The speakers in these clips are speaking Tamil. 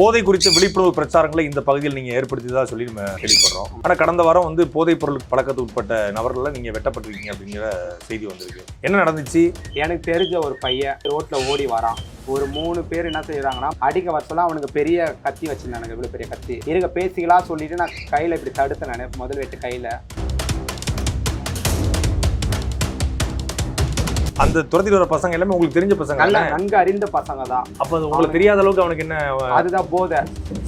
போதை குறித்த விழிப்புணர்வு பிரச்சாரங்களை இந்த பகுதியில் நீங்கள் ஏற்படுத்தியதாக சொல்லி நம்ம கேள்விப்படுறோம். ஆனால் கடந்த வாரம் வந்து போதைப் பொருள் பழக்கத்துக்கு உட்பட்ட நபர்கள்ல நீங்கள் வெட்டப்பட்டிருக்கீங்க அப்படிங்கிற செய்தி வந்திருக்கு. என்ன நடந்துச்சு? எனக்கு தெரிஞ்ச ஒரு பையன் ரோட்டில் ஓடி வரான். ஒரு மூணு பேர் என்ன செய்யறாங்கன்னா அடிக்க வர அவனுக்கு பெரிய கத்தி வச்சிருந்தானுங்க இவ்வளோ பெரிய கத்தி. இருக்க பேசிக்கலாம் சொல்லிட்டு நான் கையில் இப்படி தடுத்தேன் நான் முதல் வெட்டு கையில். அந்த துரத்திட்டு வர பசங்க எல்லாமே உங்களுக்கு தெரிஞ்ச பசங்க நல்ல? நன்கு அறிந்த பசங்க தான். அப்ப அது உங்களுக்கு தெரியாத அளவுக்கு அவனுக்கு என்ன அதுதான் போதை.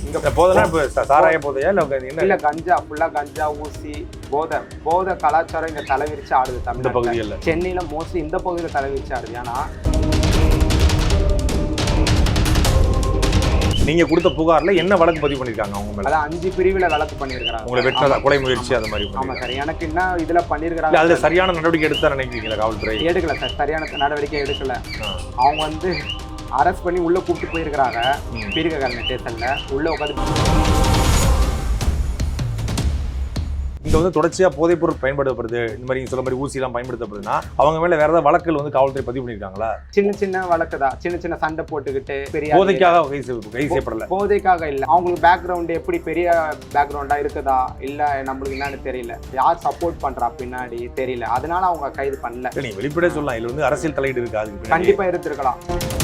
இங்க போதனா இப்ப சாராய போதையா? இல்ல என்ன? இல்ல கஞ்சா ஃபுல்லா கஞ்சா ஊசி போதை. போதை கலாச்சாரம் இங்க தலைவிரிச்சு ஆடுது இந்த தமிழ் பகுதிகளில். சென்னையில மோஸ்ட்லி இந்த பகுதியில தலைவிரிச்சு ஆடுது. ஏன்னா நீங்க கொடுத்த புகார்ல என்ன வழக்கு பதிவு பண்ணிருக்காங்க அவங்க மேல? அதான் அஞ்சு பிரிவுல வழக்கு பண்ணியிருக்கிறாங்க உங்களை வெட்டினதா கொலை முயற்சி அந்த மாதிரி ஆமா பண்ணிருக்காங்க. சார். எனக்கு என்ன இதுல இல்ல பண்ணிருக்கிறாங்க அதுல சரியான நடவடிக்கை எடுத்தா நினைக்கிறீங்களா காவல்துறை? எடுக்கல சார். சரியான நடவடிக்கை எடுக்கல. அவங்க வந்து அரெஸ்ட் பண்ணி உள்ள கூப்பிட்டு போயிருக்கிறாங்க. ம். பீரிகரண ஸ்டேஷன்ல. உள்ள உட்காந்து இங்க வந்து தொடர்ச்சியா போதைப் பொருள் பயன்படுத்தப்படுது. இந்த மாதிரி சொல்ல மாதிரி ஊசி எல்லாம் பயன்படுத்தப்படுதுன்னா அவங்க மேல வேற ஏதாவது வழக்குகள் வந்து காவல்துறை பதிவு பண்ணிருக்காங்களா? சின்ன சின்ன வழக்கு தான். சின்ன சின்ன சண்டை போட்டுக்கிட்டு பெரிய போதைக்காக கை செய்- கை செய்யப்படல போதைக்காக இல்ல. அவங்களுக்கு பேக்ரவுண்ட் எப்படி பெரிய பேக்ரவுண்டா இருக்குதா? இல்ல நம்மளுக்கு என்னன்னு தெரியல. யார் சப்போர்ட் பண்றா பின்னாடி தெரியல. அதனால அவங்க கைது பண்ணல. இல்ல, நீங்க வெளிப்படையா சொல்லலாம். இதுல வந்து அரசியல் தலையீடு இருக்கு அதுக்கு பின்னாடி. கண்டிப்பா இருந்திருக்கலாம்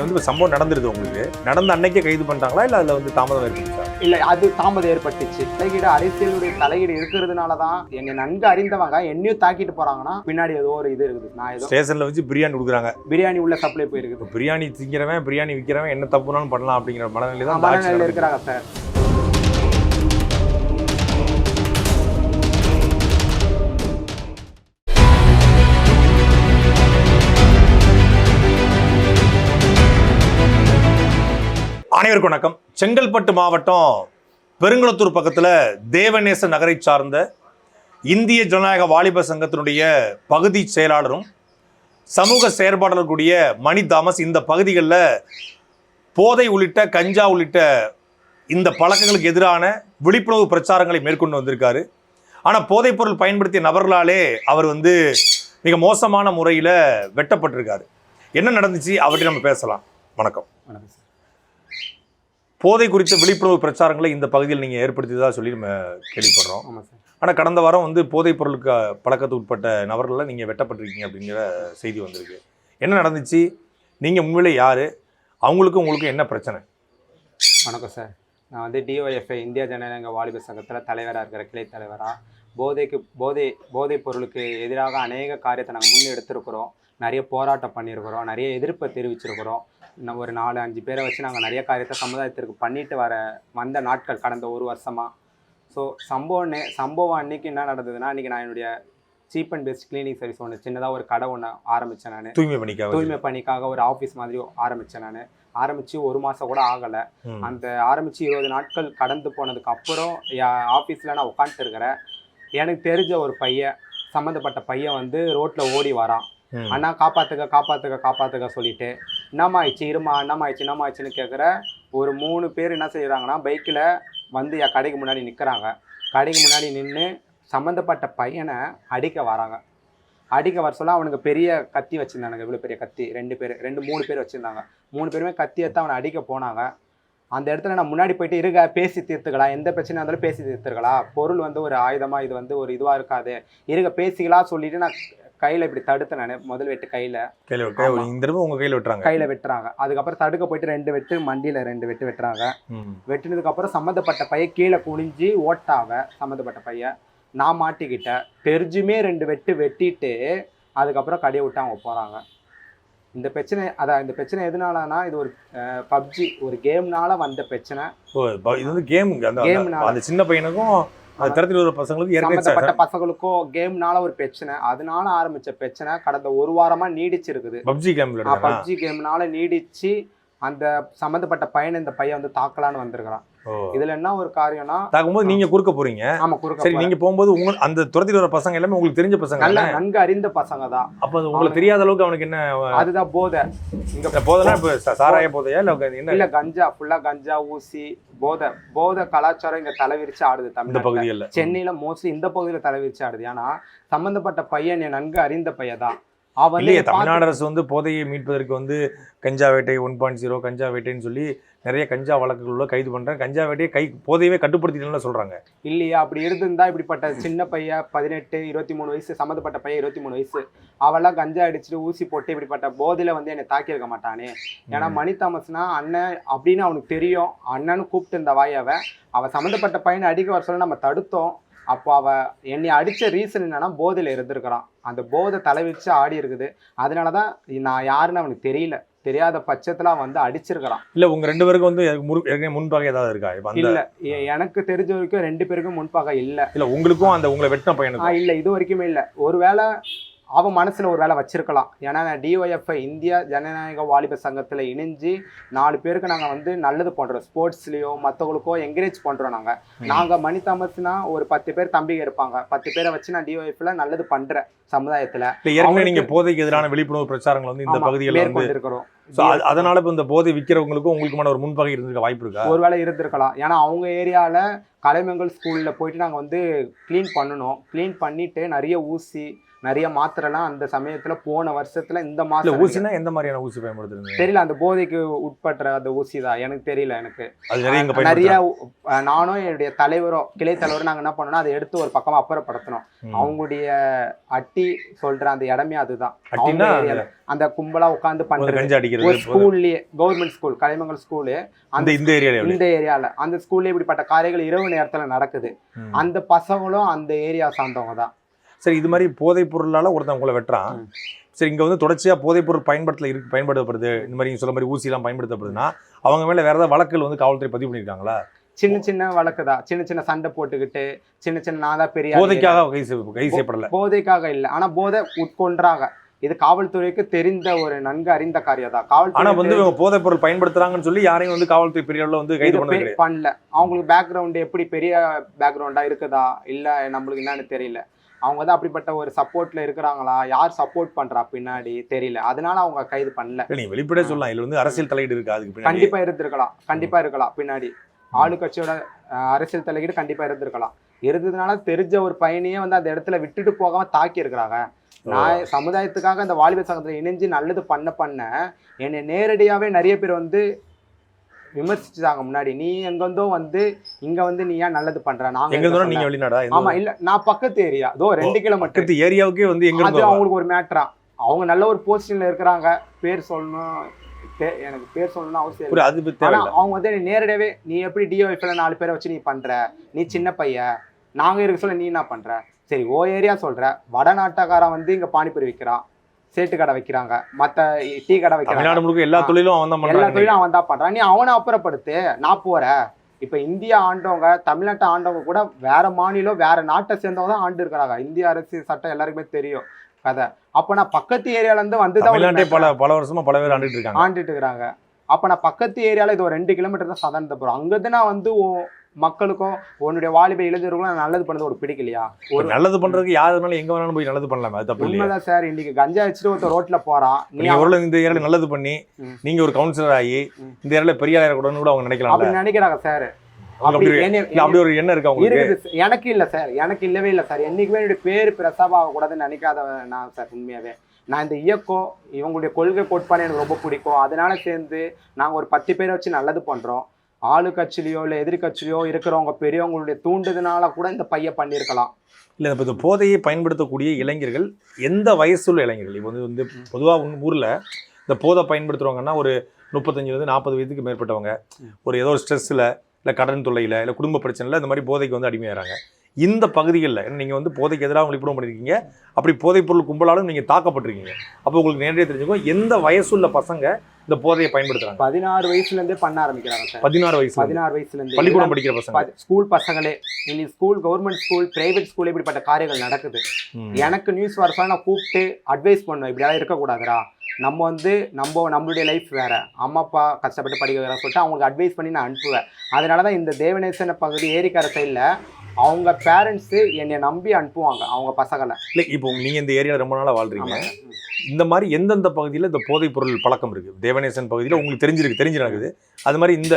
நீங்க வந்து சம்பவம் நடந்துருது உங்களுக்கு. நடந்த அன்னைக்கே கைது பண்ணிட்டாங்களா? இல்ல அதுல வந்து தாமதம் இருக்குங்களா இல்ல அது தாமதம் ஏற்பட்டுச்சு. தலையீடு அரசியலுடைய தலையீடு இருக்கிறதுனால தான் என்னை நன்கு அறிந்தவங்க என்னையும் தாக்கிட்டு போறாங்கன்னா பின்னாடி ஏதோ ஒரு இது இருக்குது. நான் ஏதோ ஸ்டேஷன்ல வச்சு பிரியாணி கொடுக்குறாங்க. பிரியாணி உள்ள சப்ளை போயிருக்குது இப்ப பிரியாணி திங்கிறவன் பிரியாணி விற்கிறவன் என்ன தப்புனாலும் பண்ணலாம் அப்படிங்கிற மனநிலை தான் மனநிலையில். இருக்கிறாங்க சார். அனைவருக்கும் வணக்கம். செங்கல்பட்டு மாவட்டம் பெருங்குளத்தூர் பக்கத்தில் தேவநேச நகரை சார்ந்த இந்திய ஜனநாயக வாலிப சங்கத்தினுடைய பகுதி செயலாளரும் சமூக செயற்பாளர் கூடிய மணி தாமஸ் இந்த பகுதிகளில் போதை உள்ளிட்ட கஞ்சா உள்ளிட்ட இந்த பழக்கங்களுக்கு எதிரான விழிப்புணர்வு பிரச்சாரங்களை மேற்கொண்டு வந்திருக்காரு. ஆனால் போதைப்பொருள் பயன்படுத்திய நபர்களாலே அவர் வந்து மிக மோசமான முறையில் வெட்டப்பட்டிருக்காரு. என்ன நடந்துச்சு? அவர்கிட்ட நம்ம பேசலாம். வணக்கம். வணக்கம் சார். போதை குறித்த விழிப்புணர்வு பிரச்சாரங்களை இந்த பகுதியில் நீங்கள் ஏற்படுத்தியதா சொல்லி நம்ம கேள்விப்படுறோம். ஆனால் கடந்த வாரம் வந்து போதைப் பொருளுக்கு பழக்கத்துக்கு உட்பட்ட நபர்களில் நீங்கள் வெட்டப்பட்டிருக்கீங்க அப்படிங்கிற செய்தி வந்திருக்கு. என்ன நடந்துச்சு? நீங்கள் உண்மையிலே யார்? அவங்களுக்கும் உங்களுக்கும் என்ன பிரச்சனை? வணக்கம் சார். நான் வந்து டிஒஎஃப்ஐ இந்திய ஜனநாயக வாலிப சங்கத்தில் தலைவராக இருக்கிற கிளை தலைவராக போதைக்கு போதை போதைப் பொருளுக்கு எதிராக அநேக காரியத்தை நாங்கள் முன் எடுத்திருக்கிறோம். நிறைய போராட்டம் பண்ணியிருக்கிறோம். நிறைய எதிர்ப்பை தெரிவிச்சிருக்கிறோம். ஒரு நாலு அஞ்சு பேரை வச்சு நாங்கள் நிறைய காரியத்தை சமுதாயத்திற்கு பண்ணிட்டு வர வந்த நாட்கள் கடந்த ஒரு வருஷமாக ஸோ சம்பவம் சம்பவம் அன்னைக்கு என்ன நடந்ததுன்னா அன்றைக்கி நான் என்னுடைய cheap and best cleaning service ஒன்று சின்னதாக ஒரு கடை ஒன்று ஆரம்பித்தேன் நான். தூய்மை பணிக்காக தூய்மை பணிக்காக ஒரு ஆஃபீஸ் மாதிரி ஆரம்பித்தேன் நான். ஆரம்பித்து ஒரு மாதம் கூட ஆகலை. அந்த ஆரம்பித்து இருபது நாட்கள் கடந்து போனதுக்கு அப்புறம் ஆஃபீஸில் நான் உட்காந்துட்டு இருக்கிறேன். எனக்கு தெரிஞ்ச ஒரு பையன் சம்மந்தப்பட்ட பையன் வந்து ரோட்டில் ஓடி வரான். அண்ணா காப்பாத்துக்க காப்பாத்துக்க காப்பாத்துக்க சொல்லிட்டு என்னம்மா ஆயிடுச்சு இருமா என்னம்மா ஆயிடுச்சு என்னம்மா கேட்குற ஒரு மூணு பேர் என்ன செய்கிறாங்கன்னா பைக்கில் வந்து என் கடைக்கு முன்னாடி நிற்கிறாங்க கடைக்கு முன்னாடி நின்று சம்மந்தப்பட்ட பையனை அடிக்க வராங்க. அடிக்க வர சொல்ல அவனுக்கு பெரிய கத்தி வச்சுருந்தானுங்க. இவ்வளோ பெரிய கத்தி. ரெண்டு பேர் ரெண்டு மூணு பேர் வச்சுருந்தாங்க. மூணு பேருமே கத்தி எடுத்து அவனை அடிக்க போனாங்க. அந்த இடத்துல நான் முன்னாடி போயிட்டு இருக்க பேசி தீர்த்துக்கலாம் எந்த பிரச்சனையாக இருந்தாலும் பேசி தீர்த்துக்கலாம் பொருள் வந்து ஒரு ஆயுதமாக இது வந்து ஒரு இதுவாக இருக்காது. இருக்க பேசிக்கலாம் சொல்லிட்டு நான் கையில் இப்படி தடுத்தேன் நான். முதல் வெட்டு கையில். கையில் கை இந்த தடவை உங்கள் கையில் விட்டுறாங்க? கையில் வெட்டுறாங்க. அதுக்கப்புறம் தடுக்க போயிட்டு ரெண்டு வெட்டு மண்டியில் ரெண்டு வெட்டு வெட்டுறாங்க. ம். வெட்டினதுக்கு அப்புறம் சம்மந்தப்பட்ட பையன் கீழே குனிஞ்சு ஓட்டாவ சம்மந்தப்பட்ட பையன் நான் மாட்டிக்கிட்டேன். தெரிஞ்சுமே ரெண்டு வெட்டு வெட்டிட்டு அதுக்கப்புறம் கடையை விட்டு அவங்க போகிறாங்க இந்த பிரச்சனை அதான் இந்த பிரச்சனை எதனாலனா இது ஒரு பப்ஜி ஒரு கேம்னால வந்த பிரச்சனை. இது வந்து கேம். அந்த சின்ன பையனுக்கும் அந்த திறத்தில் வர பசங்களுக்கு ஏற்கனவே பசங்களுக்கும் கேம்னால ஒரு பிரச்சனை. அதனால ஆரம்பிச்ச பிரச்சனை கடந்த ஒரு வாரமா நீடிச்சிருக்குது. பப்ஜி கேம் பப்ஜி கேம்னால நீடிச்சு அந்த சம்மந்தப்பட்ட பையனை இந்த பையன் வந்து தாக்கலான்னு வந்திருக்கிறான். இதுல என்ன ஒரு காரியம்னா தாக்கும்போது நீங்க குறுக்க போறீங்க. ஆமா குறுக்க சரி. நீங்க போகும்போது உங்க அந்த துரத்தில் வர பசங்க எல்லாமே உங்களுக்கு தெரிஞ்ச பசங்க நல்ல? நன்கு அறிந்த பசங்க தான். அப்ப உங்களுக்கு தெரியாத அளவுக்கு அவனுக்கு என்ன அதுதான் போதை. இங்க போதனா இப்ப சாராய போதையா? இல்ல என்ன? இல்ல கஞ்சா ஃபுல்லா கஞ்சா ஊசி போதை. போதை கலாச்சாரம் இங்க தலைவிரிச்சு ஆடுது தமிழ்நாட்டுல. பகுதிகளில். சென்னையில மோஸ்ட்லி இந்த பகுதியில தலைவிரிச்சு ஆடுது. ஏன்னா சம்பந்தப்பட்ட பையன் என் நன்கு அறிந்த பையன் தான். இல்லையே தமிழ்நாடு அரசு வந்து போதையை மீட்பதற்கு வந்து கஞ்சா வேட்டை ஒன் பாயிண்ட் ஜீரோ கஞ்சா வேட்டைன்னு சொல்லி நிறைய கஞ்சா வழக்குகளில் கைது பண்றேன் கஞ்சா வேட்டையை கை போதையவே கட்டுப்படுத்திட்டு சொல்றாங்க. இல்லையா? அப்படி இருந்திருந்தா இப்படிப்பட்ட சின்ன பையன் பதினெட்டு இருபத்தி மூணு வயசு சம்மந்தப்பட்ட பையன் இருபத்தி மூணு வயசு அவெல்லாம் கஞ்சா அடிச்சுட்டு ஊசி போட்டு இப்படிப்பட்ட போதையில வந்து என்னை தாக்கியிருக்க மாட்டானே. ஏன்னா மணி தாமஸ்னா அண்ணன் அப்படின்னு அவனுக்கு தெரியும். அண்ணன்னு கூப்பிட்டு இந்த வாயாவ அவ சம்மந்தப்பட்ட பையனை அடிக்க வர சொல்ல நம்ம தடுத்தோம். அப்போ அவ என்னை அடிச்ச ரீசன் என்னன்னா போதையில இருந்திருக்கிறான். அந்த போதை தலைவிச்சு ஆடி இருக்குது. அதனாலதான் நான் யாருன்னு அவனுக்கு தெரியல. தெரியாத பட்சத்துல அவன் வந்து அடிச்சிருக்கிறான். இல்ல உங்க ரெண்டு பேருக்கும் வந்து ஏற்கனவே முன்பாக ஏதாவது இருக்கா? இப்ப இல்ல. எனக்கு தெரிஞ்ச வரைக்கும் ரெண்டு பேருக்கும் முன்பாக இல்ல. இல்ல உங்களுக்கும் அந்த உங்களை வெட்டின ஆ பையனுக்கும் இல்ல இது வரைக்குமே இல்ல. ஒருவேளை அவன் மனசுல ஒரு வேலை வச்சிருக்கலாம். ஏன்னா டிஒஎஃப்ஐ இந்தியா ஜனநாயக வாலிப சங்கத்துல இணைஞ்சு நாலு பேருக்கு நாங்க வந்து நல்லது பண்றோம். ஸ்போர்ட்ஸ்லயோ மத்தவங்களுக்கோ என்கரேஜ் பண்றோம் நாங்க. நாங்க மணி தாமஸ்னா ஒரு பத்து பேர் தம்பிங்க இருப்பாங்க. பத்து பேரை வச்சு நான் டிஒஎஃப்ல நல்லது பண்றேன் சமுதாயத்துல. ஏற்கனவே அவங்களுக்கு- நீங்க போதைக்கு எதிரான விழிப்புணர்வு பிரச்சாரங்கள் வந்து இந்த ஆமா, பகுதிகளில் வந்து மேற்கொண்டு இருக்கிறோம் so அது- அதனால இப்ப இந்த போதை விக்கிறவங்களுக்கும் உங்களுக்குமான ஒரு முன்பகை இருந்திருக்க வாய்ப்பு இருக்கா? ஒருவேளை இருந்திருக்கலாம். ஏன்னா அவங்க ஏரியால கலைமங்கல் ஸ்கூல்ல போயிட்டு நாங்க வந்து க்ளீன் பண்ணணும். க்ளீன் பண்ணிட்டு நிறைய ஊசி நிறைய மாத்திரைலாம் அந்த சமயத்துல போன வருஷத்துல இந்த மாசம் ஊசினா எந்த மாதிரியான ஊசி பயன்படுத்துறீங்க? தெரியல அந்த போதைக்கு உட்பட்ட அந்த ஊசி தான். எனக்கு தெரியல எனக்கு. நிறைய நானும் என்னுடைய தலைவரோ கிளை தலைவரும் நாங்க என்ன பண்ணோம்னா அதை எடுத்து ஒரு பக்கமா அப்புறப்படுத்தணும். அவங்களுடைய அட்டி சொல்ற அந்த இடமே அதுதான். அந்த கும்பலா உட்காந்து பண்றது. ஒரு ஸ்கூல்லயே கவர்மெண்ட் ஸ்கூல் கலைமங்கல் ஸ்கூலு அந்த இந்த ஏரியால இந்த ஏரியால. அந்த ஸ்கூல்ல இப்படிப்பட்ட காரியங்கள் இரவு நேரத்துல நடக்குது. அந்த பசங்களும் அந்த ஏரியா சார்ந்தவங்க தான். சரி இது மாதிரி போதைப் பொருளால ஒருத்தன் உங்களை வெட்டுறான். சரி இங்க வந்து தொடர்ச்சியா போதைப் பொருள் பயன்படுத்தல இருக்கு பயன்படுத்தப்படுது. இந்த மாதிரி நீங்க சொல்ல மாதிரி ஊசி எல்லாம் பயன்படுத்தப்படுதுன்னா அவங்க மேல வேற ஏதாவது வழக்குகள் வந்து காவல்துறை பதிவு பண்ணிருக்காங்களா சின்ன சின்ன வழக்கு தான். சின்ன சின்ன சண்டை போட்டுக்கிட்டு சின்ன சின்ன நான் தான் பெரிய. போதைக்காக கை கை செய்யப்படல. போதைக்காக இல்ல. ஆனா போதை உட்கொன்றாங்க இது காவல்துறைக்கு தெரிந்த ஒரு நன்கு அறிந்த காரியம் தான். ஆனா காவல்துறை வந்து இவங்க போதைப் பொருள் பயன்படுத்துறாங்கன்னு சொல்லி யாரையும் வந்து காவல்துறை பெரிய அளவுல வந்து கைது இது பண்ணது பே- கிடையாது. பண்ணல. அவங்களுக்கு பேக்ரவுண்ட் எப்படி பெரிய பேக்ரவுண்டா இருக்குதா? இல்ல நம்மளுக்கு என்னன்னு தெரியல. அவங்க வந்து அப்படிப்பட்ட ஒரு சப்போர்ட்ல இருக்கிறாங்களா? யார் சப்போர்ட் பண்றா பின்னாடி? தெரியல. அதனால அவங்க கைது பண்ணல. நீங்க வெளிப்படையா சொல்லலாம். இதுல வந்து அரசியல் தலையீடு இருக்கு. அதுக்கு கண்டிப்பா இருந்திருக்கலாம். கண்டிப்பா இருக்கலாம் பின்னாடி. ஆளுங்கட்சியோட அரசியல் தலையீடு கண்டிப்பா இருந்திருக்கலாம். இருந்ததுனால தெரிஞ்ச ஒரு பையனையே வந்து அந்த இடத்துல விட்டுட்டு போகாம தாக்கி இருக்கிறாங்க. நான் சமுதாயத்துக்காக அந்த வாலிப சங்கத்துல இணைஞ்சு நல்லது பண்ண பண்ண என்னை நேரடியாவே நிறைய பேர் வந்து விமர்சிச்சாங்க முன்னாடி. நீ எங்கேருந்தோ வந்து இங்க வந்து நீ ஏன் நல்லது பண்ற? நாங்க எங்க நீங்க. வெளிநாடா? ஆமா இல்ல நான் பக்கத்து ஏரியா அதோ ரெண்டு கிலோமீட்டர். பக்கத்து ஏரியாவுக்கே வந்து எங்க அது அவங்களுக்கு ஒரு மேட்ரா அவங்க நல்ல ஒரு போஸ்டிங்ல இருக்கிறாங்க. பேர் சொல்லணும். எனக்கு பேர் சொல்லணும்னு அவசியம் அது அவங்க வந்து நேரடியாவே நீ எப்படி டிஓஎஃப்ல நாலு பேரை வச்சு நீ பண்ற? நீ சின்ன பையன். நாங்க இருக்க சொல்ல நீ என்ன பண்ற? சரி ஓ ஏரியா சொல்ற. வடநாட்டக்காரன் வந்து இங்க பானிபூரி விற்கிறான் சேட்டு கடை வைக்கிறாங்க. மத்த டீ கடை வைக்கிறாங்க. தமிழ்நாடு முழுக்க எல்லா. தொழிலும் அவன் தான் எல்லா தொழிலும் அவன் தான் பண்றான். நீ அவனை அப்புறப்படுத்து. நான் போறேன். இப்ப இந்தியா ஆண்டவங்க தமிழ்நாட்டை ஆண்டவங்க கூட வேற மாநிலம் வேற நாட்டை சேர்ந்தவங்க தான் ஆண்டு இருக்கிறாங்க. இந்திய அரசு சட்டம் எல்லாருக்குமே தெரியும். கதை. அப்ப நான் பக்கத்து ஏரியால இருந்து வந்து தான் பல பல வருஷமா பல பேர் ஆண்டுட்டு இருக்காங்க. ஆண்டுட்டு இருக்கிறாங்க. அப்ப நான் பக்கத்து ஏரியால இது ஒரு ரெண்டு கிலோமீட்டர் தான் சதானந்தபுரம் அங்கிருந்து நான் வந்து மக்களுக்கும் உன்னுடைய வாலிப இளைஞர்களுக்கும் நல்லது பண்ணது ஒரு பிடிக்கலையா? ஒரு நல்லது பண்றதுக்கு யாரு வேணாலும் எங்க வேணாலும் போய் நல்லது பண்ணலாம் அது தப்பு உண்மைதான் சார். இன்னைக்கு கஞ்சா வச்சுட்டு ஒருத்தர் ரோட்ல போறான். நீ நீங்க ஒரு இந்த ஏரியால நல்லது பண்ணி. நீங்க ஒரு கவுன்சிலர் ஆகி. இந்த ஏரியால பெரிய ஆளா கூடன்னு கூட அவங்க நினைக்கலாம்ல? அப்படி நினைக்கிறாங்க சார். அப்படி ஒரு எண்ணம் இருக்கு அவங்களுக்கு. எனக்கு இல்ல சார். எனக்கு இல்லவே இல்லை சார். என்னைக்குமே என்னுடைய பேர் பிரசவ ஆகக்கூடாதுன்னு நினைக்காத நான் சார் உண்மையாவே. நான் இந்த இயக்கம் இவங்களுடைய கொள்கை கோட்பாடு எனக்கு ரொம்ப பிடிக்கும். அதனால சேர்ந்து நாங்க ஒரு பத்து பேரை வச்சு நல்லது பண்றோம். ஆளுக்கட்சியிலையோ இல்லை எதிர்கட்சியிலையோ இருக்கிறவங்க பெரியவங்களுடைய தூண்டுதனால கூட இந்த பையன் பண்ணியிருக்கலாம். இல்லை இப்போ இந்த போதையை பயன்படுத்தக்கூடிய இளைஞர்கள் எந்த வயசுள்ள இளைஞர்கள்? இப்போ வந்து வந்து பொதுவாக உங்க ஊரில் இந்த போதை பயன்படுத்துறவங்கன்னா ஒரு முப்பத்தஞ்சுலேருந்து நாற்பது வயதுக்கு மேற்பட்டவங்க. ஒரு ஏதோ ஒரு ஸ்ட்ரெஸ்ஸில் இல்லை கடன் தொல்லையில் இல்லை குடும்ப பிரச்சனையில் இந்த மாதிரி போதைக்கு வந்து அடிமையாகிறாங்க இந்த பகுதிகளில் ஏன்னா வந்து போதைக்கு எதிராக விழிப்புணர்வு பண்ணியிருக்கீங்க. அப்படி போதைப் பொருள் கும்பலாலும் நீங்கள் தாக்கப்பட்டிருக்கீங்க. அப்போ உங்களுக்கு நேரடியாக தெரிஞ்சுக்கோ எந்த வயசுள்ள பசங்க இந்த போதையை பயன்படுத்துறாங்க. பதினாறு வயசுல இருந்தே பண்ண ஆரம்பிக்கிறாங்க சார். பதினாறு வயசு பதினாறு வயசுல இருந்தே பள்ளிக்கூடம் படிக்கிற பசங்க. ஸ்கூல் பசங்களே இன்னைக்கு school government school private school இப்படிப்பட்ட காரியங்கள் நடக்குது. எனக்கு நியூஸ் வர சொல்ல நான் கூப்பிட்டு அட்வைஸ் பண்ணுவேன். இப்படியெல்லாம் இருக்கக்கூடாதுடா. நம்ம வந்து நம்ம நம்மளுடைய லைஃப் வேற. அம்மா அப்பா கஷ்டப்பட்டு படிக்க வேற சொல்லிட்டு அவங்களுக்கு அட்வைஸ் பண்ணி நான் அனுப்புவேன். அதனால தான் இந்த தேவநேசன பகுதி ஏரிக்கரை சைடில் அவங்க பேரண்ட்ஸு என்னை நம்பி அனுப்புவாங்க அவங்க பசங்களை. இல்ல இப்போ நீங்க இந்த ஏரியால ரொம்ப நாளா வாழ்றீங்க. இந்த மாதிரி எந்தெந்த பகுதியில் இந்த போதைப் பொருள் பழக்கம் இருக்கு? தேவநேசன் பகுதியில் உங்களுக்கு தெரிஞ்சிருக்கு தெரிஞ்சு நடக்குது. அது மாதிரி இந்த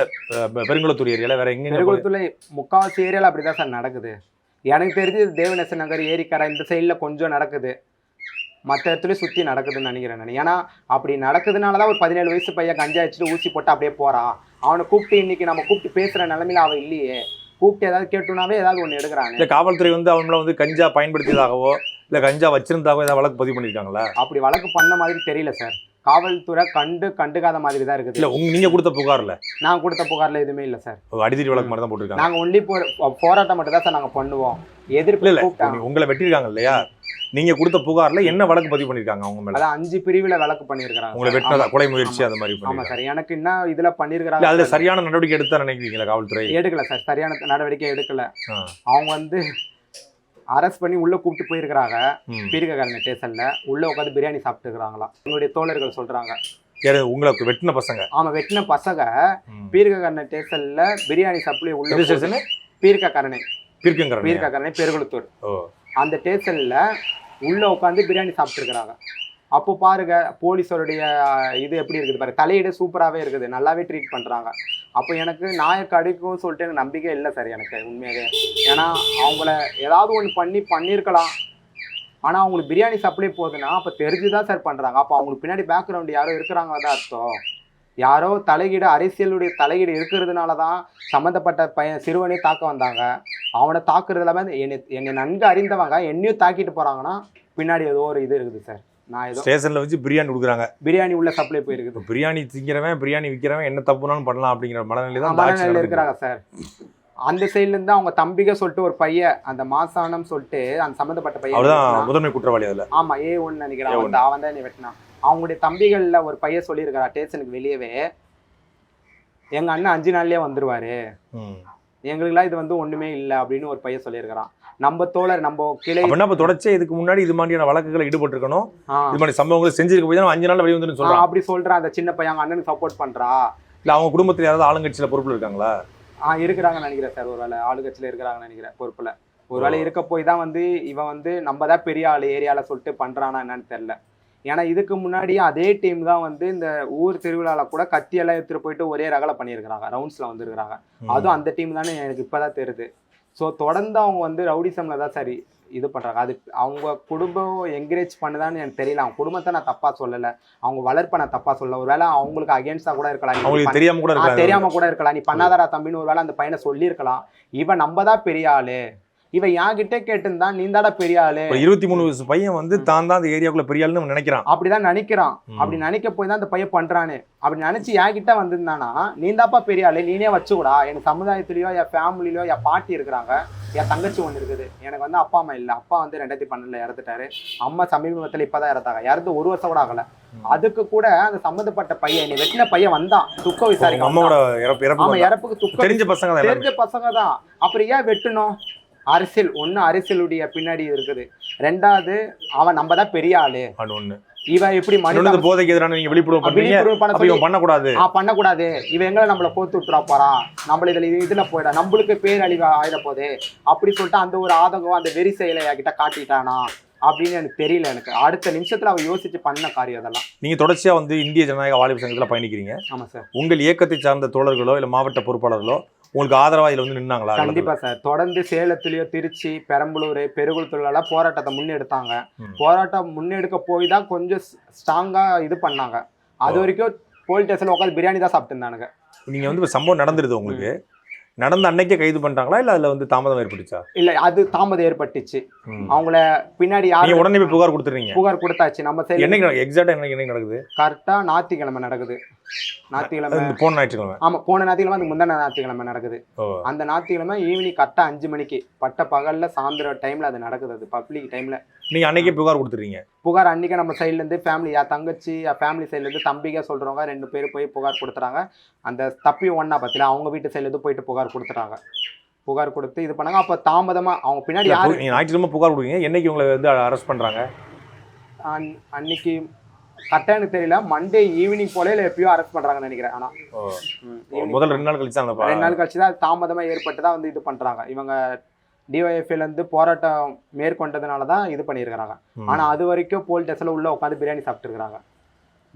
பெருங்குளத்தூர் ஏரியால வேற எங்க பெருகுளத்துல முக்காவாசி ஏரியாவில் அப்படிதான் சார் நடக்குது. எனக்கு தெரிஞ்சு தேவநேசன் நகர் ஏரிக்கரை இந்த சைடில் கொஞ்சம் நடக்குது. மற்ற இடத்துலயும் சுற்றி நடக்குதுன்னு நினைக்கிறேன் நான். ஏன்னா அப்படி நடக்குதுனால தான் ஒரு பதினேழு வயசு பையன் கஞ்சா வச்சுட்டு ஊசி போட்டு அப்படியே போகிறான் அவனை கூப்பிட்டு இன்னைக்கு நம்ம கூப்பிட்டு பேசுகிற நிலமையில அவன் இல்லையே. கூப்பிட்டு ஏதாவது கேட்டோம்னாவே ஏதாவது ஒன்று எடுக்கிறாங்க. இல்ல காவல்துறை வந்து அவங்கள வந்து கஞ்சா பயன்படுத்தியதாகவோ இல்ல கஞ்சா வச்சிருந்தாகவோ ஏதாவது வழக்கு பதிவு பண்ணிருக்காங்களா? அப்படி வழக்கு பண்ண மாதிரி தெரியல சார். காவல்துறை கண்டு கண்டுக்காத மாதிரி தான் இருக்குது. இல்ல உங்க நீங்க கொடுத்த புகார்ல? நான் கொடுத்த புகார்ல எதுவுமே இல்லை சார். அடிதடி வழக்கு மட்டும் தான் போட்டிருக்காங்க. நாங்கள் ஒன்லி போராட்டம் மட்டும் தான் சார் நாங்கள் பண்ணுவோம். எதிர்ப்பு இல்ல உங்களை வெட்டிருக்காங்க இல்லையா? நீங்க கொடுத்த புகார்ல என்ன வழக்கு பதிவு பண்ணிருக்காங்க அவங்க மேல? அதான் அஞ்சு பிரிவுல வழக்கு பண்ணியிருக்கிறாங்க உங்களை. வெட்டினதா. கொலை முயற்சி. அந்த மாதிரி ஆமா பண்ணிருக்காங்க. சார். எனக்கு என்ன இதுல இல்ல அதுல சரியான நடவடிக்கை எடுத்தா நினைக்கிறீங்களா காவல்துறை? எடுக்கல சார். சரியான நடவடிக்கை எடுக்கல. அவங்க வந்து அரெஸ்ட் பண்ணி உள்ள கூப்பிட்டு போயிருக்கிறாங்க. ம். பீர்க்கக்காரன ஸ்டேஷன்ல. உள்ள உட்காந்து பிரியாணி சாப்பிட்டு இருக்கிறாங்களாம் எங்களுடைய தோழர்கள் சொல்றாங்க. உங்களுக்கு வெட்டின பசங்க? ஆமா வெட்டின பசங்க ம். பீர்க்கக்காரன ஸ்டேஷன்ல பிரியாணி சப்ளை உள்ள பீர்க்கக்காரனை பிரிக்குங்கிறேன் பீர்க்கக்காரனை பெருகுளத்தூர். அந்த ஸ்டேஷனில் உள்ளே உட்காந்து பிரியாணி சாப்பிட்ருக்குறாங்க அப்போ பாருங்க போலீஸோருடைய இது எப்படி இருக்குது பாருங்க தலையீடு சூப்பராகவே இருக்குது நல்லாவே ட்ரீட் பண்ணுறாங்க அப்போ எனக்கு நாயை கடிக்கும் சொல்லிட்டு எனக்கு நம்பிக்கை இல்லை சார் எனக்கு உண்மையாகவே ஏன்னா அவங்கள ஏதாவது ஒன்று பண்ணி பண்ணியிருக்கலாம். ஆனால் அவங்களுக்கு பிரியாணி சப்ளை போகுதுன்னா அப்போ தெரிஞ்சு தான் சார் பண்ணுறாங்க அப்போ அவங்களுக்கு பின்னாடி பேக்ரவுண்ட் யாரோ இருக்கிறாங்க தான் அர்த்தம். யாரோ தலையீடு அரசியலுடைய தலையீடு இருக்கிறதுனால தான் சம்மந்தப்பட்ட பையன் சிறுவனே தாக்க வந்தாங்க. அவனை தாக்குறது இல்லாமல் என்னை என்னை நன்கு அறிந்தவங்க என்னையும் தாக்கிட்டு போகிறாங்கன்னா பின்னாடி ஏதோ ஒரு இது இருக்குது சார் நான் ஏதோ ஸ்டேஷன்ல வச்சு பிரியாணி கொடுக்குறாங்க பிரியாணி உள்ள சப்ளை போயிருக்குது பிரியாணி திங்கிறவன் பிரியாணி விற்கிறவன் என்ன தப்புனாலும் பண்ணலாம் அப்படிங்கிற மனநிலை தான் மனநிலையில். இருக்கிறாங்க சார் அந்த சைடுல இருந்து அவங்க தம்பிக சொல்லிட்டு ஒரு பையன் அந்த மாசானம் சொல்லிட்டு அந்த சம்மந்தப்பட்ட பையன் வெட்டினான். முதன்மை குற்றவாளி அதுல ஆமா ஏ ஒன்னு நினைக்கிறேன் A1. அவன் தான் அவன் தான் வெட்டினான் அவங்களுடைய தம்பிகள்ல ஒரு பையன் சொல்லியிருக்கிறா ஸ்டேஷனுக்கு வெளியவே எங்க அண்ணன் அஞ்சு நாள்லயே வந்துருவாரு ம். எங்களுக்குலாம் இது வந்து ஒண்ணுமே இல்லை அப்படின்னு ஒரு பையன் சொல்லியிருக்கிறான். நம்ம தோழர் நம்ம கிளை இப்ப தொடர்ச்சியா இதுக்கு முன்னாடி இது மாதிரியான வழக்குகளை ஈடுபட்டிருக்கணும்? இது மாதிரி சம்பவங்களை செஞ்சிருக்க போய் அஞ்சு நாள் வெளியே வந்து சொல்றான். அப்படி சொல்றான் அந்த சின்ன பையன் அவங்க அண்ணனுக்கு சப்போர்ட் பண்றா. இல்ல அவங்க குடும்பத்துல யாராவது ஆளுங்கட்சியில பொறுப்புல இருக்காங்களா? ஆ இருக்கிறாங்கன்னு நினைக்கிறேன் சார் ஒருவேளை ஆளுங்கட்சியில் இருக்கிறாங்கன்னு நினைக்கிறேன் பொறுப்புல. ஒருவேளை இருக்க போய் தான் வந்து இவன் வந்து நம்ம தான் பெரிய ஆள் ஏரியாவில் சொல்லிட்டு பண்றானா என்னன்னு தெரியல. ஏன்னா இதுக்கு முன்னாடி அதே டீம் தான் வந்து இந்த ஊர் திருவிழாவில் கூட கத்தியெல்லாம் எடுத்துட்டு போயிட்டு ஒரே ரகலை பண்ணியிருக்கிறாங்க. ரவுண்ட்ஸில் வந்துருக்கிறாங்க. அதுவும் அந்த டீம் தானே எனக்கு இப்போதான் தெரியுது. ஸோ தொடர்ந்து அவங்க வந்து ரவுடிசம்ல தான் சரி இது பண்றாங்க. அது அவங்க குடும்பம் என்கரேஜ் பண்ணுதான்னு எனக்கு தெரியல. அவங்க குடும்பத்தை நான் தப்பா சொல்லலை. அவங்க வளர்ப்பை நான் தப்பா சொல்லல. ஒருவேளை அவங்களுக்கு அகேன்ஸ்டா கூட இருக்கலாம். அவங்களுக்கு பண்ண- தெரியாம கூட இருக்கலாம். நீ பண்ணாதடா தம்பின்னு ஒரு வேளை அந்த பையனை சொல்லியிருக்கலாம். இவன் நம்ம தான் பெரிய ஆளு. இவன் என்கிட்ட கேட்டிருந்தா நீ தாடா பெரிய ஆளு. இருபத்தி மூணு வயசு பையன் வந்து தான் தான் அந்த ஏரியாக்குள்ள பெரிய ஆளுன்னு நினைக்கிறான். அப்படிதான் நினைக்கிறான். அப்படி நினைக்க போய் தான் அந்த பையன் பண்றானு. அப்படி நினைச்சு என்கிட்ட வந்திருந்தானா நீ தாப்பா பெரிய ஆளு நீனே வச்சுக்கூடா. என் சமுதாயத்திலயோ என் ஃபேமிலிலயோ என் பாட்டி இருக்கிறாங்க. என் தங்கச்சி ஒன்று இருக்குது. எனக்கு வந்து அப்பா அம்மா இல்லை. அப்பா வந்து ரெண்டாயிரத்தி பன்னெண்டுல இறந்துட்டாரு. அம்மா சமீபத்தில் இப்பதான் இறந்தாங்க. இறந்து ஒரு வருஷம் கூட ஆகல. அதுக்கு கூட அந்த சம்பந்தப்பட்ட பையன் நீ வெட்டின பையன் வந்தான். துக்க விசாரிக்க அம்மாவோட இறப்புக்கு தெரிஞ்ச பசங்க தெரிஞ்ச பசங்க தான். அப்புறம் ஏன் வெட்டணும் அரசியல் ஒண்ணு அரசியலுடைய பின்னாடி இருக்குது. ரெண்டாவது அவன் நம்ம தான் பெரிய ஆளு. அது ஒண்ணு. இவன் எப்படி மனித போதைக்கு எதிரான நீங்க விழிப்புணர்வு பண்றீங்க அப்ப இவன் பண்ணக்கூடாது. ஆ பண்ணக்கூடாது. இவன் எங்களை நம்மள போத்து விட்டுறா போறான் நம்மள இதுல இதுல போயிட. நம்மளுக்கு பேரழிவு ஆயிட போகுது. அப்படி சொல்லிட்டு அந்த ஒரு ஆதங்கம் அந்த வெறி செயலை என்கிட்ட காட்டிட்டானா அப்படின்னு எனக்கு தெரியல எனக்கு. அடுத்த நிமிஷத்துல அவன் யோசிச்சு பண்ண காரியம் அதெல்லாம். நீங்க தொடர்ச்சியா வந்து இந்திய ஜனநாயக வாலிப சங்கத்துல பயணிக்கிறீங்க. ஆமா சார். உங்கள் இயக்கத்தை சார்ந்த தோழர்களோ இல்ல மாவட்ட பொறுப்பாளர்களோ உங்களுக்கு ஆதரவா இதுல வந்து நின்னாங்களா? கண்டிப்பா சார். தொடர்ந்து சேலத்திலயோ திருச்சி பெரம்பலூர் பெருகுளத்தூர்லாம் போராட்டத்தை முன்னெடுத்தாங்க. போராட்டம் முன்னெடுக்க போய் தான் கொஞ்சம் ஸ்ட்ராங்கா இது பண்ணாங்க. அது. வரைக்கும் போலீஸ் ஸ்டேஷன்ல உட்காந்து பிரியாணி தான் சாப்பிட்டு இருந்தானுங்க. நீங்க வந்து இப்ப சம்பவம் நடந்துருது உங்களுக்கு. நடந்த அன்னைக்கே கைது பண்ணிட்டாங்களா? இல்ல அதுல வந்து தாமதம் ஏற்பட்டுச்சா? இல்ல அது தாமதம் ஏற்பட்டுச்சு. அவங்கள பின்னாடி நீங்க யாரு உடனே போய் புகார் கொடுத்துறீங்க புகார் கொடுத்தாச்சு. நம்ம என்னைக்கு எக்ஸாக்டா என்னைக்கு நடக்குது? கரெக்டா ஞாயிற்றுக்கிழமை நடக்குது. ஞாயிற்றுக்கிழமை. போன ஞாயிற்றுக்கிழமை. ஆமா போன ஞாயிற்றுக்கிழமை அதுக்கு முந்தின ஞாயிற்றுக்கிழமை நடக்குது. அந்த ஞாயிற்றுக்கிழமை ஈவினிங் கரெக்டா அஞ்சு மணிக்கு பட்ட பகல்ல சாயந்தர டைம்ல அது நடக்குது. அது பப்ளிக் டைம்ல நீங்க அன்னைக்கே புகார் கொடுத்துறீங்க புகார் அன்னைக்கு நம்ம சைடுல இருந்து ஃபேமிலி என் தங்கச்சி ஃபேமிலி சைடுல இருந்து தம்பிக சொல்றவங்க ரெண்டு பேர் போய் புகார் கொடுத்துறாங்க. அந்த தப்பி ஒன்னா பத்தில அவங்க வீட்டு சைடுல இருந்து போயிட்டு புகார் கொடுத்துட்டாங்க புகார் கொடுத்து இது பண்ணாங்க. அப்ப தாமதமா அவங்க பின்னாடி ஞாயிற்றுக்கிழமை புகார் கொடுங்க என்னைக்கு உங்களை வந்து அரெஸ்ட் பண்றாங்க? அன்- அன்னைக்கு கரெக்டா எனக்கு தெரியல. மண்டே ஈவினிங் போல இல்ல எப்பயோ அரெஸ்ட் பண்றாங்கன்னு நினைக்கிறேன். ஆனா ஓ. ம், ஓ, evening முதல் ரெண்டு நாள் கழிச்சு பா- ரெண்டு நாள் கழிச்சு தான் தாமதமா ஏற்பட்டு தான் வந்து இது பண்றாங்க. இவங்க டிஒஎஃப்ல இருந்து போராட்டம் மேற்கொண்டதுனால தான் இது பண்ணியிருக்கிறாங்க. ஆனா அது வரைக்கும் போல் டெஸ்ட்ல உள்ள உட்காந்து பிரியாணி சாப்பிட்டுருக்காங்க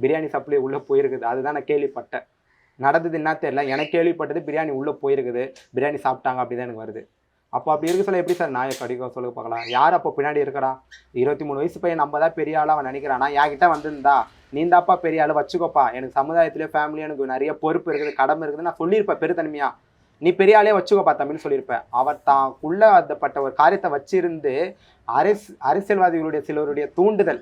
பிரியாணி சப்ளை உள்ள போயிருக்குது. அதுதான் நான் கேள்விப்பட்டேன். நடந்தது என்ன தெரியல. எனக்கு கேள்விப்பட்டது பிரியாணி உள்ள போயிருக்குது. பிரியாணி சாப்பிட்டாங்க அப்படிதான் எனக்கு வருது. அப்போ அப்படி இருக்க சொல்ல எப்படி சார்? நாயை கடிக்க சொல்ல பார்க்கலாம். யார் அப்போ பின்னாடி இருக்கிறா இருபத்தி மூணு வயசு பையன் நம்ம தான் பெரிய ஆளா அவன் நினைக்கிறானா. என்கிட்ட வந்திருந்தா நீ தாப்பா பெரிய ஆளு வச்சுக்கோப்பா. எனக்கு சமுதாயத்திலே ஃபேமிலி எனக்கு நிறைய பொறுப்பு இருக்குது கடமை இருக்குது. நான் சொல்லியிருப்பேன் பெருத்தன்மையா நீ பெரிய ஆளே வச்சுக்கோப்பா தம்பின்னு சொல்லியிருப்பேன் அவர் தாக்குள்ள அந்தப்பட்ட ஒரு காரியத்தை வச்சிருந்து அரசு அரசியல்வாதிகளுடைய சிலருடைய தூண்டுதல்.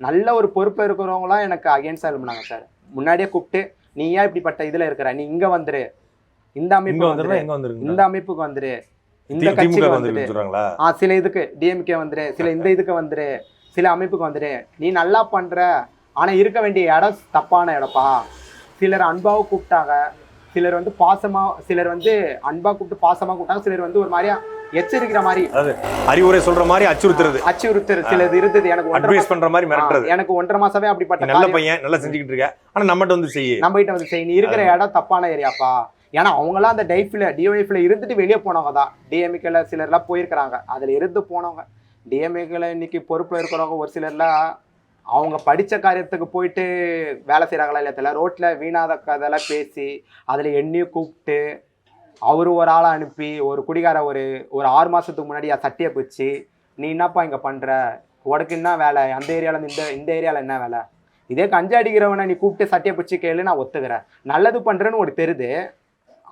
நல்ல ஒரு பொறுப்பு இருக்கிறவங்களாம் எனக்கு அகேன்ஸ்டாக எழுப்பினாங்க சார். முன்னாடியே கூப்பிட்டு நீ ஏன் இப்படிப்பட்ட இதுல இருக்கிற? நீ இங்க வந்துரு. இந்த அமைப்பு இந்த அமைப்புக்கு வந்துரு. இந்த கட்சிக்கு சொல்றாங்களா? ஆ சில இதுக்கு டிஎம்கே வந்துரு சில இந்த இதுக்கு வந்துரு சில அமைப்புக்கு வந்துரு நீ நல்லா பண்ற ஆனா இருக்க வேண்டிய இடம் தப்பான இடப்பா. சிலர் அன்பாவை கூப்பிட்டாங்க. சிலர் வந்து பாசமா சிலர் வந்து அன்பா கூப்பிட்டு பாசமா கூப்பிட்டாங்க. சிலர் வந்து ஒரு மாதிரியா எச்சரிக்கிற மாதிரி. அறிவுரை சொல்ற மாதிரி அச்சுறுத்துறது. அச்சுறுத்தல் சிலது இருந்தது. எனக்கு அட்வைஸ் பண்ற மாதிரி மிரட்டுறது. எனக்கு ஒன்றரை மாசமே அப்படிப்பட்ட நல்ல பையன் நல்லா செஞ்சுக்கிட்டு இருக்க. ஆனா நம்மகிட்ட வந்து செய்யு. நம்ம கிட்ட வந்து சரி நீ இருக்கிற இடம் தப்பான ஏரியாப்பா. ஏன்னா அவங்களாம் அந்த டைஃபில் டிஒய்ஃப்ல இருந்துட்டு வெளியே போனவங்க தான். டிஎம்கேல சிலர்லாம் போயிருக்கிறாங்க. அதில் இருந்து போனவங்க. டிஎம்ஏக்கில் இன்னைக்கு பொறுப்பில் இருக்கிறவங்க ஒரு சிலர்லாம் அவங்க படித்த காரியத்துக்கு போயிட்டு வேலை செய்கிறாங்களா இல்லையா தெரியல. ரோட்டில் வீணாத கதெல்லாம் பேசி அதில் எண்ணியும் கூப்பிட்டு அவரு ஒரு ஆளை அனுப்பி ஒரு குடிகார ஒரு ஒரு ஆறு மாதத்துக்கு முன்னாடி என் சட்டியை பிடிச்சி நீ என்னப்பா இங்கே பண்ணுற உனக்கு என்ன வேலை? அந்த ஏரியாவில் இந்த இந்த ஏரியாவில் என்ன வேலை? இதே கஞ்சா அடிக்கிறவனை நீ கூப்பிட்டு சட்டையை பிடிச்சி கேளு நான் ஒத்துக்கிறேன். நல்லது பண்ணுறேன்னு ஒரு தெரியுது.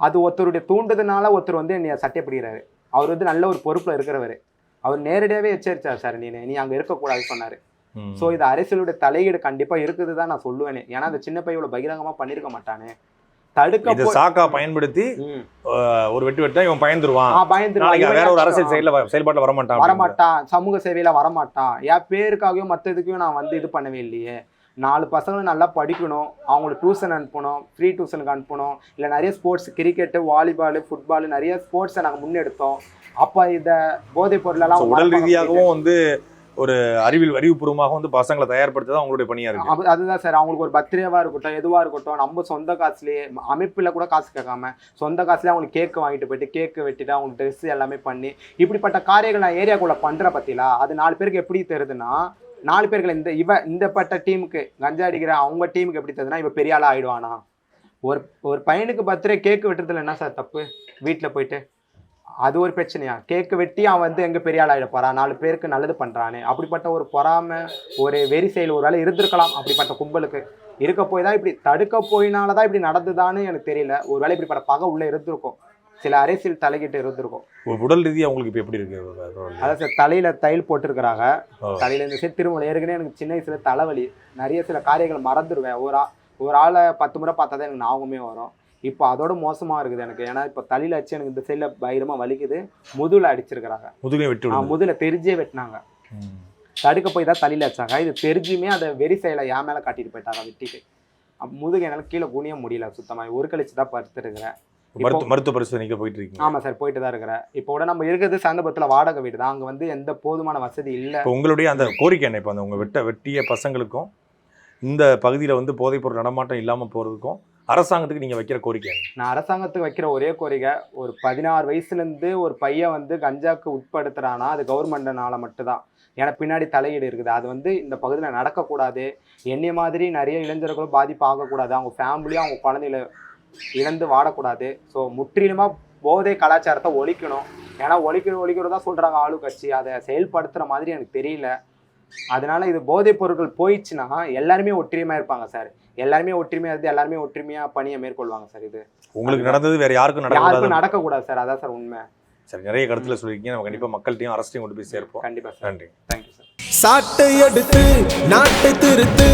அது ஒருத்தருடைய தூண்டுதனால ஒருத்தர் வந்து என்னை சட்டை பிடிக்கிறாரு அவர் வந்து நல்ல ஒரு பொறுப்புல இருக்கிறவர். அவர் நேரடியாவே எச்சரிச்சார் சார் நீ நீ அங்க இருக்கக்கூடாது சொன்னாரு. ஸோ இது அரசியலுடைய தலையீடு கண்டிப்பா இருக்குது தான் நான் சொல்லுவேனே. ஏன்னா அந்த சின்ன பையன் இவ்வளவு பகிரங்கமா பண்ணிருக்க மாட்டானே. தடுக்க சாக்கா பயன்படுத்தி ஒரு வெட்டு வெட்டா இவன் பயந்துருவான். ஆ, பயந்துருவான். வேற ஒரு அரசியல் செயல்ல செயல்பாட்டுல வரமாட்டான். வரமாட்டான். சமூக சேவையில வரமாட்டான். என் பேருக்காகவும் மற்ற இதுக்கும் நான் வந்து இது பண்ணவே இல்லையே. நாலு பசங்களும் நல்லா படிக்கணும் அவங்களுக்கு டியூஷன் அனுப்பணும் ஃப்ரீ டியூஷனுக்கு அனுப்பணும். இல்லை நிறைய ஸ்போர்ட்ஸ் கிரிக்கெட்டு வாலிபால் ஃபுட்பால் நிறைய ஸ்போர்ட்ஸை நாங்கள் முன்னெடுத்தோம். அப்போ இந்த போதைப் பொருளெல்லாம் உடல் ரீதியாகவும் வந்து ஒரு அறிவியல் அறிவுபூர்வமாக வந்து பசங்களை தயார்படுத்துறது அவங்களுடைய பணியா இருக்கு. அது- அதுதான் சார். அவங்களுக்கு ஒரு பர்த்டேவா இருக்கட்டும் எதுவா இருக்கட்டும் நம்ம சொந்த காசுலயே அமைப்புல கூட காசு கேட்காம சொந்த காசுலயே அவங்களுக்கு கேக்கு வாங்கிட்டு போயிட்டு கேக்கு வெட்டிட்டு அவங்களுக்கு ட்ரெஸ் எல்லாமே பண்ணி இப்படிப்பட்ட காரியங்கள் நான் ஏரியாக்குள்ள பண்ற பத்திலா அது நாலு பேருக்கு எப்படி தெரியுதுன்னா நாலு பேர்கள் இந்த இவ இந்த பட்ட டீமுக்கு கஞ்சா அடிக்கிற அவங்க டீமுக்கு எப்படி தெரியுதுன்னா இவ பெரிய ஆளா ஆயிடுவானா? ஒரு ஒரு பையனுக்கு பர்த்டே கேக்கு வெட்டுறதுல என்ன சார் தப்பு? வீட்டில் போயிட்டு. அது ஒரு பிரச்சனையா? கேக்கு வெட்டி அவன் வந்து எங்க பெரிய ஆள் ஆயிட போறான் நாலு பேருக்கு நல்லது பண்றானே. அப்படிப்பட்ட ஒரு பொறாமை ஒரு வெறி செயல் ஒரு வேளை இருந்திருக்கலாம் அப்படிப்பட்ட கும்பலுக்கு. இருக்க போய் தான் இப்படி தடுக்க போயினால தான் இப்படி நடந்துதான்னு எனக்கு தெரியல. ஒரு வேளை இப்படிப்பட்ட பகை உள்ள இருந்திருக்கும். சில அரசியல் தலைகிட்டு இருந்திருக்கும் உடல் ரீதியா உங்களுக்கு இப்ப எப்படி இருக்கு? அதான் சார் தலையில தையல் போட்டிருக்கிறாங்க. தலையில இந்த சரி திருமணம் ஏற்கனவே எனக்கு சின்ன வயசுல தலைவலி நிறைய சில காரியங்கள் மறந்துடுவேன். ஒரு ஆ ஒரு ஆளை பத்து முறை பார்த்தா தான் எனக்கு ஞாபகமே வரும். இப்போ அதோட மோசமா இருக்குது எனக்கு. ஏன்னா இப்போ தலையில அடிச்சு எனக்கு இந்த சைடில் பயங்கரமா வலிக்குது. முதுகுல அடிச்சிருக்கிறாங்க. முதுகையும் விட்டு. முதுகுல தெரிஞ்சே வெட்டினாங்க. தடுக்க போய் தான் தலையில வச்சாங்க. இது தெரிஞ்சுமே அதை வெறி செயலை என் மேல காட்டிட்டு போயிட்டாங்க வெட்டிட்டு. முதுகு என்னால கீழே குனிய முடியல சுத்தமா. ஒரு கழிச்சு தான் படுத்துருக்கிறேன். மருத்துவ மருத்துவ பரிசோதனைக்கு போயிட்டு இருக்கீங்க ஆமா சார் போயிட்டு தான் இருக்கிறேன். இப்போ கூட நம்ம இருக்கிறது சாந்தபுரத்துல வாடகை வீடு தான். அங்க வந்து எந்த போதுமான வசதி இல்ல. இப்போ உங்களுடைய அந்த கோரிக்கை என்ன? இப்போ அந்த உங்க வெட்ட வெட்டிய பசங்களுக்கும் இந்த பகுதியில வந்து போதைப்பொருள் நடமாட்டம் இல்லாம போறதுக்கும் அரசாங்கத்துக்கு நீங்க வைக்கிற கோரிக்கை என்ன? நான் அரசாங்கத்துக்கு வைக்கிற ஒரே கோரிக்கை ஒரு பதினாறு வயசுல இருந்து ஒரு பையன் வந்து கஞ்சாக்கு உட்படுத்துறானா அது கவர்மெண்ட்னால மட்டும்தான். ஏன்னா பின்னாடி தலையீடு இருக்குது. அது வந்து இந்த பகுதியில் நடக்கக்கூடாது. என்னைய மாதிரி நிறைய இளைஞர்களும் பாதிப்பு ஆகக்கூடாது. அவங்க ஃபேமிலியும் அவங்க குழந்தைகளை இழந்து வாடக்கூடாது. ஸோ முற்றிலுமா போதை கலாச்சாரத்தை ஒழிக்கணும். ஏன்னா ஒழிக்கிற ஒழிக்கிறதா சொல்றாங்க ஆளு கட்சி. அதை செயல்படுத்துற மாதிரி எனக்கு தெரியல. அதனால இது போதைப் பொருட்கள் போயிடுச்சுன்னா எல்லாருமே ஒற்றுமையா இருப்பாங்க சார். எல்லாருமே ஒற்றுமையா இருந்து எல்லாருமே ஒற்றுமையா பணியை மேற்கொள்வாங்க சார் இது. உங்களுக்கு நடந்தது வேற யாருக்கும் யாருக்கும் நடக்கக்கூடாது சார். அதான் சார் உண்மை. சரி நிறைய கருத்துல சொல்லியிருக்கீங்க. நம்ம கண்டிப்பா மக்கள்கிட்டயும் அரசையும் கொண்டு போய் சேர்ப்போம். கண்டிப்பா சார். நன்றி. தேங்க்யூ சார் சாட்டை எடுத்து நாட்டை திருத்து.